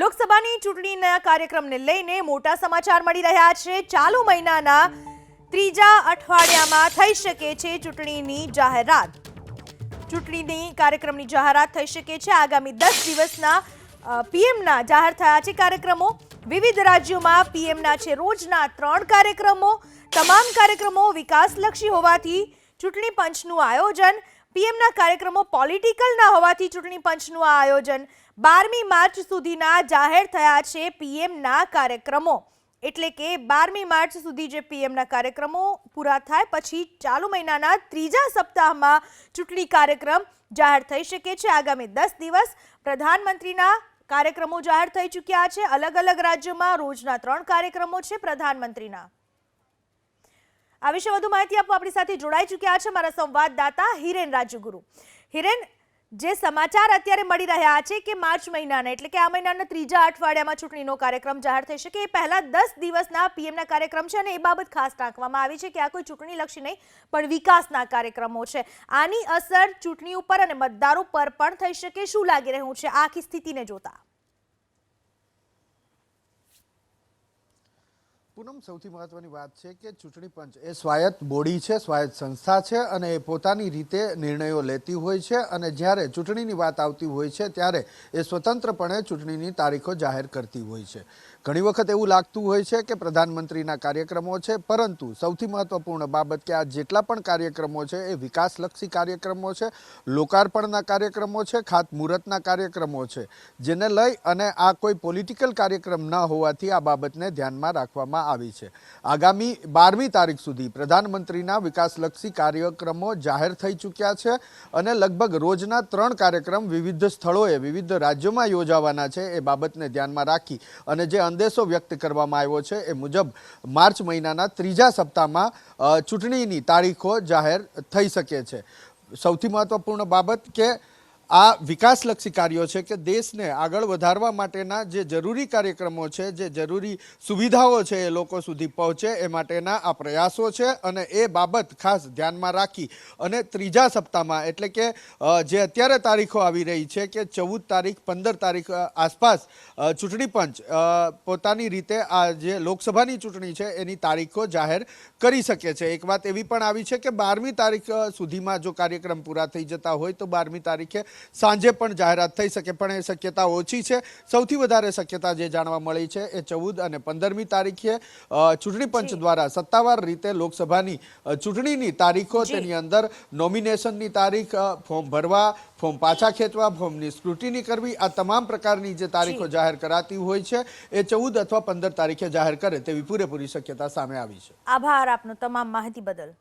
લોકસભાની ચૂંટણીના કાર્યક્રમને લઈને મોટા સમાચાર મળી રહ્યા છે. ચાલુ મહિનાના ત્રીજા અઠવાડિયામાં થઈ શકે છે ચૂંટણીની જાહેરાત. ચૂંટણીની કાર્યક્રમની જાહેરાત થઈ શકે છે. આગામી દસ દિવસના પીએમના જાહેર થયા છે કાર્યક્રમો. વિવિધ રાજ્યોમાં પીએમના છે રોજના ત્રણ કાર્યક્રમો. તમામ કાર્યક્રમો વિકાસલક્ષી હોવાથી ચૂંટણી પંચનું આયોજન પીએમના કાર્યક્રમો પોલિટિકલ ના હોવાથી ચૂંટણી પંચનું આ આયોજન બારમી માર્ચ સુધીના જાહેર થયા છે પીએમના કાર્યક્રમો. એટલે કે બારમી માર્ચ સુધી જે પીએમના કાર્યક્રમો પૂરા થાય, પછી ચાલુ મહિનાના ત્રીજા સપ્તાહમાં ચૂંટણી કાર્યક્રમ જાહેર થઈ શકે છે. આગામી દસ દિવસ પ્રધાનમંત્રીના કાર્યક્રમો જાહેર થઈ ચૂક્યા છે. અલગ અલગ રાજ્યોમાં રોજના ત્રણ કાર્યક્રમો છે પ્રધાનમંત્રીના. આ વિશે વધુ માહિતી આપવા આપણી સાથે જોડાઈ ચૂક્યા છે મારા સંવાદદાતા હિરેન રાજુગુરુ. હિરેન, જે સમાચાર અત્યારે મળી રહ્યા છે કે માર્ચ મહિનાના, એટલે કે આ મહિનાના ત્રીજા અઠવાડિયામાં ચૂંટણીનો કાર્યક્રમ જાહેર થઈ શકે એ પહેલા દસ દિવસના પીએમના કાર્યક્રમ છે અને એ બાબત ખાસ ટાંકવામાં આવી છે કે આ કોઈ ચૂંટણી લક્ષી નહીં, પણ વિકાસના કાર્યક્રમો છે. આની અસર ચૂંટણી ઉપર અને મતદારો પર પણ થઈ શકે, શું લાગી રહ્યું છે? આખી સ્થિતિને જોતા. પૂનમ, સૌથી મહત્વની વાત છે કે ચૂંટણી પંચ એ સ્વાયત્ત બોડી છે, સ્વાયત્ત સંસ્થા છે અને એ પોતાની રીતે નિર્ણયો લેતી હોય છે અને જ્યારે ચૂંટણીની વાત આવતી હોય છે ત્યારે એ સ્વતંત્રપણે ચૂંટણીની તારીખો જાહેર કરતી હોય છે. ઘણી વખત એવું લાગતું હોય છે કે પ્રધાનમંત્રીના કાર્યક્રમો છે, પરંતુ સૌથી મહત્વપૂર્ણ બાબત કે આ જેટલા પણ કાર્યક્રમો છે એ વિકાસલક્ષી કાર્યક્રમો છે, લોકાર્પણના કાર્યક્રમો છે, ખાતમુહૂર્તના કાર્યક્રમો છે. જેને લઈ અને આ કોઈ પોલિટિકલ કાર્યક્રમ ન હોવાથી આ બાબતને ધ્યાનમાં રાખવામાં આવી છે. આગામી બારમી તારીખ સુધી પ્રધાનમંત્રીના વિકાસલક્ષી કાર્યક્રમો જાહેર થઈ ચૂક્યા છે અને લગભગ રોજના ત્રણ કાર્યક્રમ વિવિધ સ્થળોએ, વિવિધ રાજ્યોમાં યોજાવાના છે એ બાબતને ધ્યાનમાં રાખી અને જે અંદેશો વ્યક્ત કરવામાં આવ્યો છે એ મુજબ માર્ચ મહિનાના ત્રીજા સપ્તાહમાં ચૂંટણીની તારીખો જાહેર થઈ શકે છે. સૌથી મહત્વપૂર્ણ બાબત કે આ વિકાસલક્ષી કાર્યો છે કે દેશને આગળ વધારવા માટેના જે જરૂરી કાર્યક્રમો છે, જે જરૂરી સુવિધાઓ છે એ લોકો સુધી પહોંચે એ માટેના આ પ્રયાસો છે અને એ બાબત ખાસ ધ્યાનમાં રાખી અને ત્રીજા સપ્તાહમાં એટલે કે જે અત્યારે તારીખો આવી રહી છે કે ચૌદ તારીખ, પંદર તારીખ આસપાસ ચૂંટણી પંચ પોતાની રીતે આ જે લોકસભાની ચૂંટણી છે એની તારીખો જાહેર કરી શકે છે. એક વાત એવી પણ આવી છે કે બારમી તારીખ સુધીમાં જો કાર્યક્રમ પૂરા થઈ જતા હોય તો બારમી તારીખે સાંજે પણ જાહેરાત થઈ શકે પણ એ શક્યતા ઓછી છે. સૌથી વધારે શક્યતા જે જાણવા મળી છે એ ચૌદ અને પંદરમી તારીખે ચૂંટણી પંચ દ્વારા સત્તાવાર રીતે લોકસભાની ચૂંટણીની તારીખો. તેની અંદર નોમિનેશનની તારીખ ફોર્મ ભરવા ફોર્મ પાછા ખેંચવા ફોર્મની સ્ક્રુટિની કરવી આ તમામ પ્રકારની જે તારીખો જાહેર કરાતી હોય છે એ ચૌદ અથવા પંદર તારીખે જાહેર કરે તેવી પૂરેપૂરી શક્યતા સામે આવી છે. આભાર આપનો તમામ માહિતી બદલ.